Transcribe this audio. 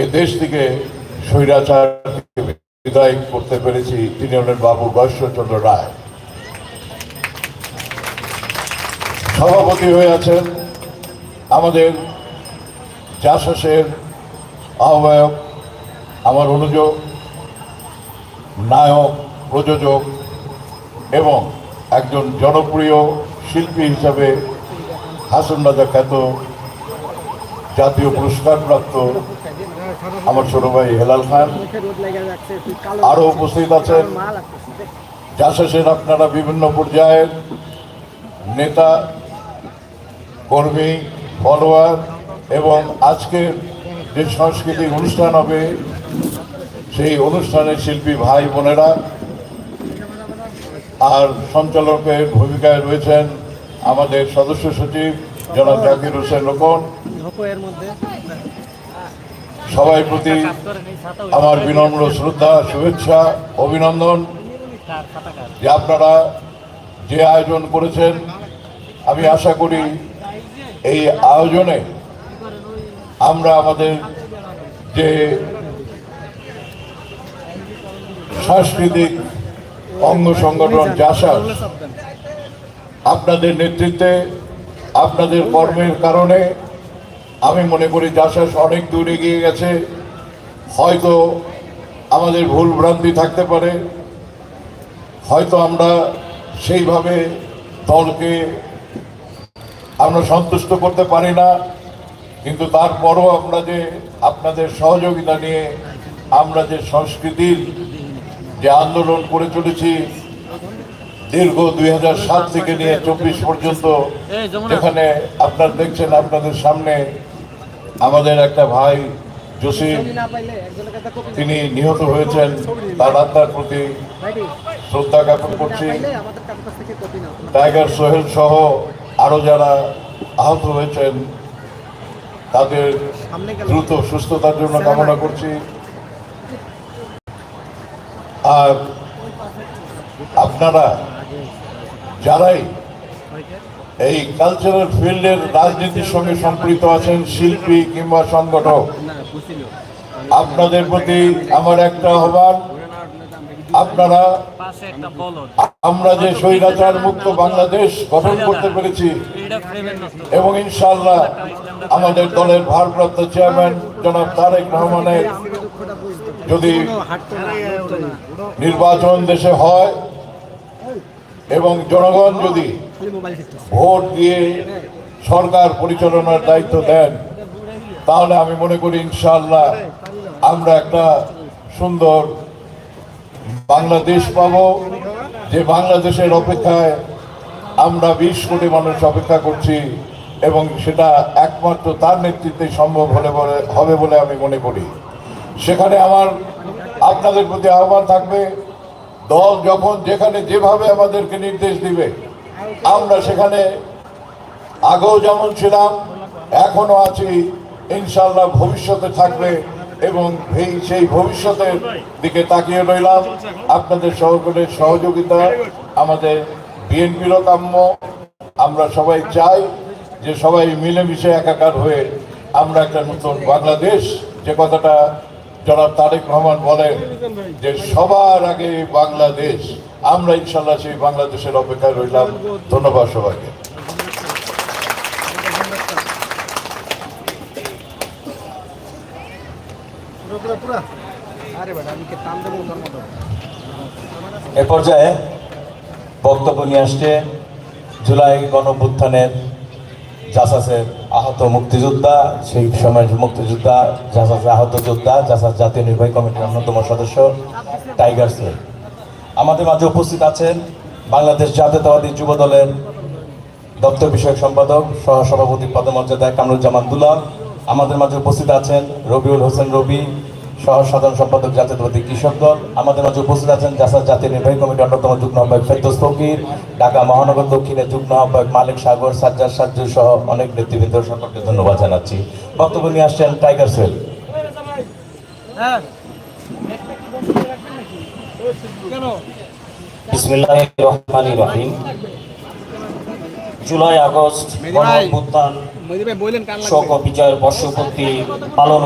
এই দেশ থেকে স্বৈরাচার বিদায় করতে পেরেছি তিনি হলেন বাবু বৈশ্বচন্দ্র রায়। সভাপতি হয়ে আছেন আমাদের জাসাসের আহ্বায়ক, আমার অনুযোগ নায়ক, প্রযোজক এবং একজন জনপ্রিয় শিল্পী হিসাবে হাসন রাজা খ্যাত জাতীয় পুরস্কারপ্রাপ্ত আমার ছোট ভাই হেলাল খান। আরও উপস্থিত আছেন। জাসাসের আপনারা বিভিন্ন পর্যায়ের নেতা, কর্মী, ফলোয়ার এবং আজকের যে সাংস্কৃতিক অনুষ্ঠান হবে, সেই অনুষ্ঠানের শিল্পী ভাই বোনেরা আর সঞ্চালকের ভূমিকায় রয়েছেন আমাদের সদস্য সচিব জনাব জাকির হোসেন রোকন। সবাই প্রতি আমার বিনম্র শ্রদ্ধা, শুভেচ্ছা, অভিনন্দন। যে আপনারা যে আয়োজন করেছেন, আমি আশা করি এই আয়োজনে আমরা আমাদের যে সাংস্কৃতিক অঙ্গ সংগঠন জাসাস আপনাদের নেতৃত্বে, আপনাদের কর্মের কারণে আমি মনে করি জাসাস অনেক দূর এগিয়ে গেছে। হয়তো আমাদের ভুল ভ্রান্তি থাকতে পারে। হয়তো আমরা সেইভাবে দলকে আমরা সন্তুষ্ট করতে পারি না। কিন্তু তারপরও আমরা যে আপনাদের সহযোগিতা নিয়ে আমরা যে সংস্কৃতির যে আন্দোলন করে চলেছি দীর্ঘ দুই সাত থেকে নিয়ে চব্বিশ পর্যন্ত যেখানে আপনারা দেখছেন আপনাদের সামনে আমাদের একটা ভাই জসিম তিনি নিহত হয়েছেন। তার আত্মার প্রতি শ্রদ্ধা জ্ঞাপন করছি। টাইগার সোহেল সহ আরও যারা আহত হয়েছেন তাদের দ্রুত সুস্থতার জন্য কামনা করছি। আর আপনারা যারাই এই কালচারাল ফিল্ডের রাজনীতির সঙ্গে সম্পৃক্ত আছেন শিল্পী কিংবা সংগঠক। আপনাদের প্রতি আমার একটা আহ্বান, আপনারা আমরা যে স্বৈরাচার মুক্ত বাংলাদেশ গঠন করতে পেরেছি এবং ইনশাল্লাহ আমাদের দলের ভারপ্রাপ্ত চেয়ারম্যান জনাব তারেক রহমানের যদি নির্বাচন দেশে হয় এবং জনগণ যদি ভোট দিয়ে সরকার পরিচালনার দায়িত্ব দেন, তাহলে আমি মনে করি ইনশাল্লাহ আমরা একটা সুন্দর বাংলাদেশ পাব। যে বাংলাদেশের অপেক্ষায় আমরা বিশ কোটি মানুষ অপেক্ষা করছি এবং সেটা একমাত্র তার নেতৃত্বে সম্ভব হলে হবে বলে আমি মনে করি। সেখানে আমার আপনাদের প্রতি আহ্বান থাকবে। দল যখন যেখানে যেভাবে আমাদেরকে নির্দেশ দিবে, আমরা সেখানে আগেও যেমন ছিলাম, এখনও আছি ইনশাল্লাহ ভবিষ্যতে থাকবে এবং এই সেই ভবিষ্যতের দিকে তাকিয়ে রইলাম। আপনাদের সহকারের সহযোগিতা, আমাদের বিএনপিরও কাম্য, আমরা সবাই চাই যে সবাই মিলেমিশে একাকার হয়ে আমরা একটা নতুন বাংলাদেশ। যে কথাটা জনাব তারেক রহমান বলেন যে সবার আগে বাংলাদেশ, আমরা ইনশাল্লাহ সেই বাংলাদেশের অপেক্ষায় রইলাম। ধন্যবাদ সবাইকে। এ পর্যায়ে বক্তব্য নিয়ে আসছে জুলাই গণভ্যুত্থানের জাসাসের আহত মুক্তিযোদ্ধা, সেই সময় মুক্তিযোদ্ধা যাচাজ আহত যোদ্ধা জাসাস জাতীয় নির্বাহী কমিটির অন্যতম সদস্য টাইগার সেল আমাদের মাঝে উপস্থিত আছেন বাংলাদেশ জাতীয়তাবাদী যুব দলের দপ্তর বিষয়ক সম্পাদক, সহসভাপতি পদমর্যাদায় কামরুজ্জামান দুলাল। আমাদের মাঝে উপস্থিত আছেন রবিউল হোসেন রবি সহ সাধারণ সম্পাদক জাতীয়তাবাদী কৃষক দল আমাদের মাঝে উপস্থিত আছেন জাসার জাতীয় নির্বাহী কমিটির অন্যতম যুগ্ম আহ্বায়ক ফেরদোস ফকির ঢাকা মহানগর দক্ষিণের যুগ্ম আহ্বায়ক মালিক সাগর সাজ্জাদ সাজ্জু সহ অনেক নেতৃবৃন্দ সকলকে ধন্যবাদ জানাচ্ছি। বক্তব্য নিয়ে আসছেন টাইগার সেল জুলাই আগস্ট শোক বিজয়ের বর্ষপূর্তি পালন